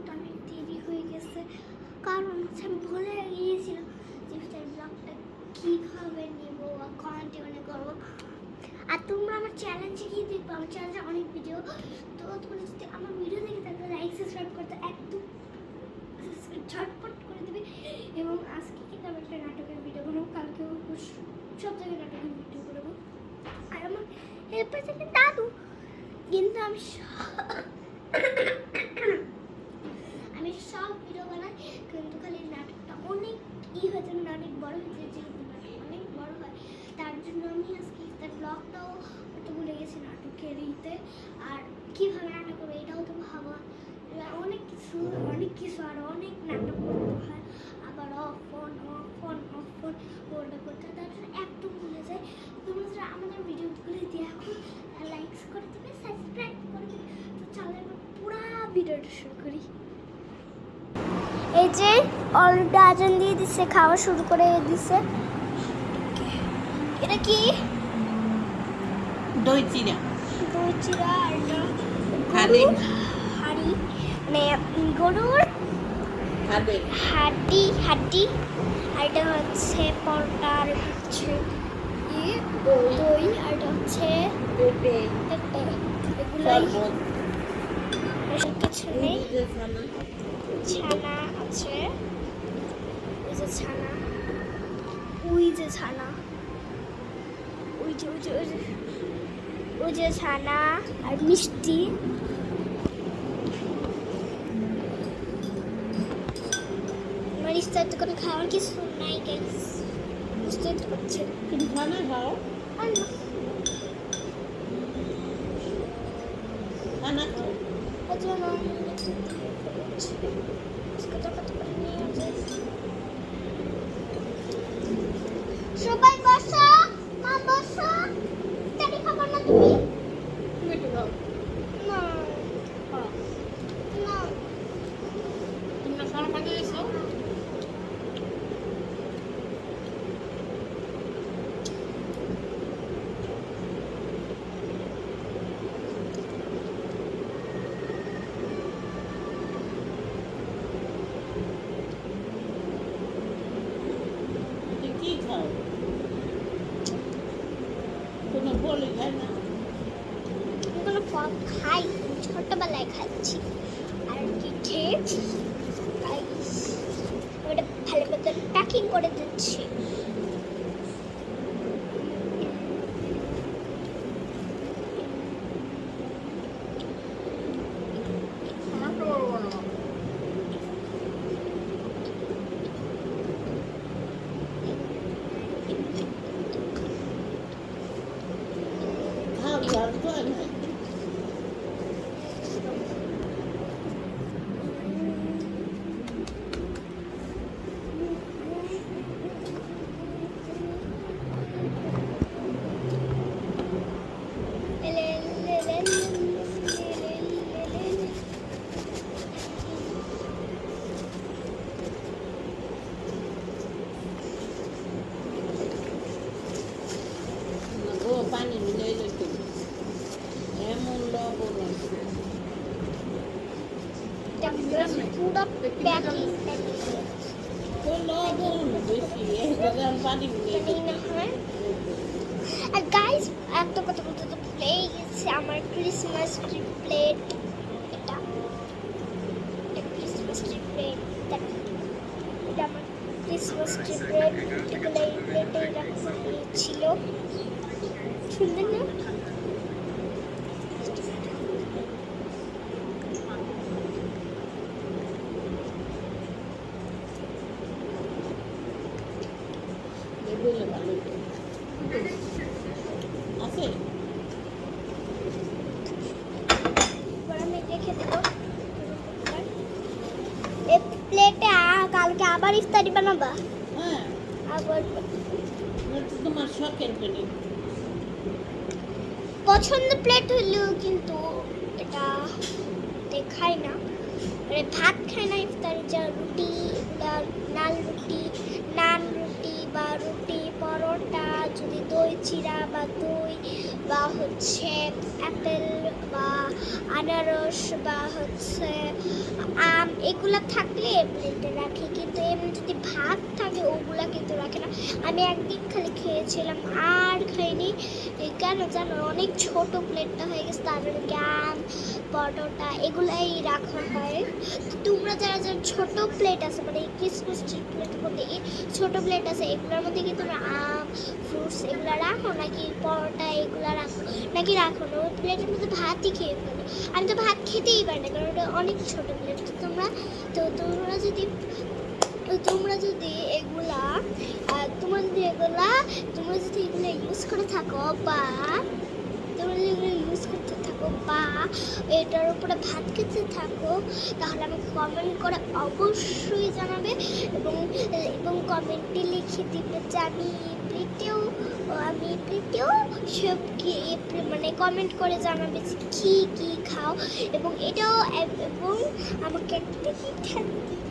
ব্লগটা অনেক দেরি হয়ে গেছে। কারণ হচ্ছে আমি ভুলে গিয়েছিলাম যে ইফতার ব্লগটা কীভাবে নেব বা কন্টিনিউ করব। আর তোমরা আমার চ্যালেঞ্জে গিয়ে দেখব, আমার চ্যালেঞ্জে অনেক ভিডিও তো তোমরা যদি আমার ভিডিও দেখে থাকলে লাইক সাবস্ক্রাইব করতে একদম ঝটপট করে দেবে। এবং আজকে কিন্তু আমি একটা নাটকের ভিডিও বানাবো কালকেও সব জায়গায় নাটকের ভিডিও করব আর আমার হেল্পার থেকে দাদু, কিন্তু আমি সব ভিডিও বানাই কিন্তু খালি নাটকটা অনেক ই হয়েছে মানে অনেক বড় হয়েছে যেহেতু নাটক অনেক বড় হয়। তার জন্য আমি আজকে তার ব্লগটাও হয়তো ভুলে গেছি নাটকের ইতে আর কীভাবে নাটক করব এটাও তো ভাবা। অনেক কিছু অনেক কিছু, আর অনেক নাটক করতে হয়। আবার off phone off phone off phone ওটা করতে। হয় তার জন্য একদম ভুলে যায় তোমরা যারা আমাদের ভিডিওগুলো দেখো লাইকস করে দেবে সাবস্ক্রাইব করে দেবে, তো চলো এবার পুরা ভিডিওটা শুরু করি। এই যে অলরেডি আজান দিয়ে দিচ্ছে খাওয়া শুরু করে দিছে। এটা কি? দই চিরা। দই চিরা আর হাড়ি। মানে গরুর হাড্ডি হাড্ডি আর এটা হচ্ছে পরোটা আর হচ্ছে দই। আর এটা হচ্ছে পেঁপে। কিছু নেই। ছানা আছে। যে ছানা। ওই যে ছানা। ওই যে ওই যে ওই যে ছানা আর মিষ্টি। আমার তো কোনো খাওয়ার কিছু নাই গাইস বুঝতে পারছেন। খানা খাও আর না খানা খাও ওই জন্য আমি একটু দিয়ে ফেলেছি। বিস্কুট কত করে নিয়ে যাই সবাই বসো মা বসো তাড়ি খাবার না তুমি তুমি একটু খাও না খাও। না তোমরা খানা খাইতে এসো তুই কি খাও কোনো খায় না। এগুলো ফল খাই ছোটবেলায় খাচ্ছি। আর কি খেয়ে ওটা ভালো মতো প্যাকিং করে দিচ্ছি আমার তো বড় বড় খাও ঝাল তো আর নাই ও পানি মিলাই লইতে এমন লবণ আছে পুরো হয় আর গাইস একটা কথা বলতে তো গেছি আমার ক্রিসমাস ট্রি প্লেট এটা এটা ক্রিসমাস ট্রি প্লেট এটা আমার ক্রিসমাস ট্রি প্লেট এগুলো এই প্লেটে রাখা ছিল সুন্দর না আছে আমি রেখে দেবো। এই প্লেটে কালকে আবার ইফতারি বানাবা? হ্যাঁ। আবার তোমার শখের পছন্দ প্লেট হলেও কিন্তু এটা দেখাই না। মানে ভাত খায় না ইফতারি যা রুটি এগুলা নাল রুটি নান রুটি বা রুটি, পরোটা, যদি দই চিরা বা দই বা হচ্ছে অ্যাপেল বা আনারস বা হচ্ছে আম, এগুলো থাকলে প্লেটে রাখি। কিন্তু এমনি যদি ভাত থাকে, ওগুলো কিন্তু রাখে না। আমি একদিন খালি খেয়েছিলাম, আর খাইনি। কেন জানো, অনেক ছোট প্লেটটা হয়ে গেছে তার আম পরোটা এগুলাই রাখা হয়। তোমরা যারা যারা ছোট প্লেট আছে মানে ক্রিসমাস প্লেটের মধ্যে ছোট প্লেট আছে, এগুলোর মধ্যে কি তোমরা আম ফ্রুটস এগুলো রাখো নাকি পরোটা এগুলো রাখো? নাকি রাখো না? ওই প্লেটের মধ্যে ভাতই খেয়ে ফেলো। আমি তো ভাত খেতেই পারি না, কারণ ওটা অনেক ছোট প্লেট তো তোমরা তো তোমরা যদি তোমরা যদি এগুলা তোমরা যদি এগুলা, তোমরা যদি এগুলো ইউজ করে থাকো বা তোমরা যদি এগুলো ইউজ করতে বা এটার উপরে ভাত খেতে থাকো, তাহলে আমাকে কমেন্ট করে অবশ্যই জানাবে এবং এবং কমেন্টে লিখে দিবে যে আমি এপ্রিতেও আমি এপ্রিতেও সব কি মানে কমেন্ট করে জানাবে যে কী কী খাও এবং এটাও, এবং আমাকে একটা দিবে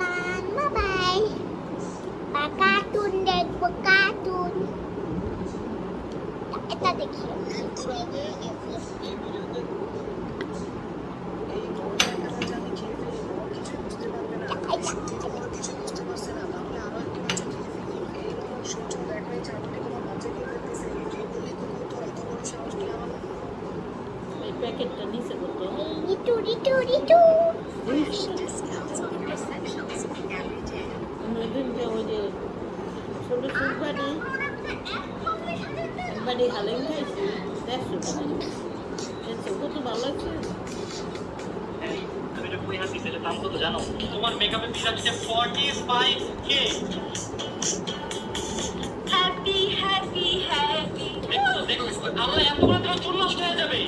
Mama, bye. কার্টুন দেখব কার্টুন এটা দেখি প্যাকেটটা নিচে কত রিটু রিটু রিটু আমরা দিনকে ওই যে ছোট সুপারি একবারই হালেম খাইছি টাকা কত লাগছে তোমার মেকআপের বিল আছে forty five K happy happy happy দেখো দেখো তাহলে এতগুলো তোমার চুল নষ্ট হয়ে যাবে।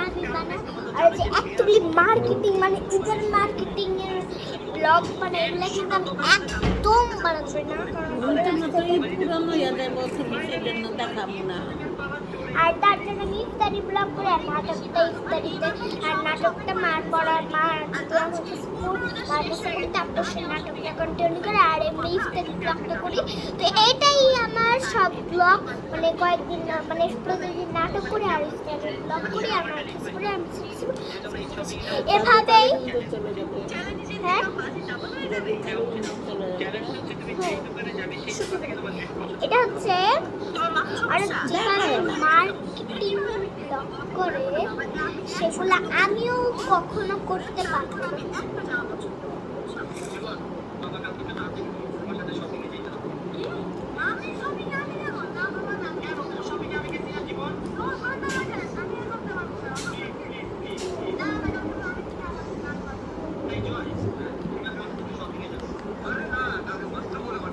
আমি বানাই আর যে এতগুলি মার্কেটিং মানে ইন্টার মার্কেটিং এর ব্লগ মানে এগুলো কিন্তু আমি একদম দেখাবো না। আর তার জন্য আমি ইফতারি ব্লগ করে আর নাটকটা ইফতারিতে আর নাটকটা মার পড়ার মার যদি আমাকে স্কুল মার কাছে করি তারপর নাটকটা কন্টিনিউ করে আর এমনি ইফতারি ব্লগটা করি তো এটাই আমার সব ব্লগ মানে কয়েকদিন মানে প্রতিদিন নাটক করি আর ইফতারি ব্লগ করি আর নাটক আর এভাবেই হ্যাঁ? এটা হচ্ছে যেখানে মার্কেটিং করে সেগুলো আমিও কখনো করতে পারব না।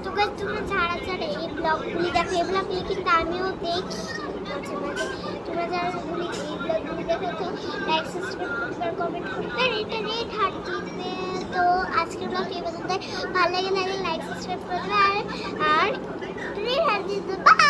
তো guys, তোমরা যারা যারা এই ব্লগগুলি দেখো এই ব্লগগুলি কিন্তু আমিও দেখি। মাঝে মাঝে তোমরা যারা এগুলি এই ব্লগগুলি দেখো লাইক সাবস্ক্রাইব আর কমেন্ট করতে এটা রেট দিবে তো আজকের ব্লগ এই পর্যন্ত ভালো লাগে না লাইক সাবস্ক্রাইব করবে। আর আর রেট বাই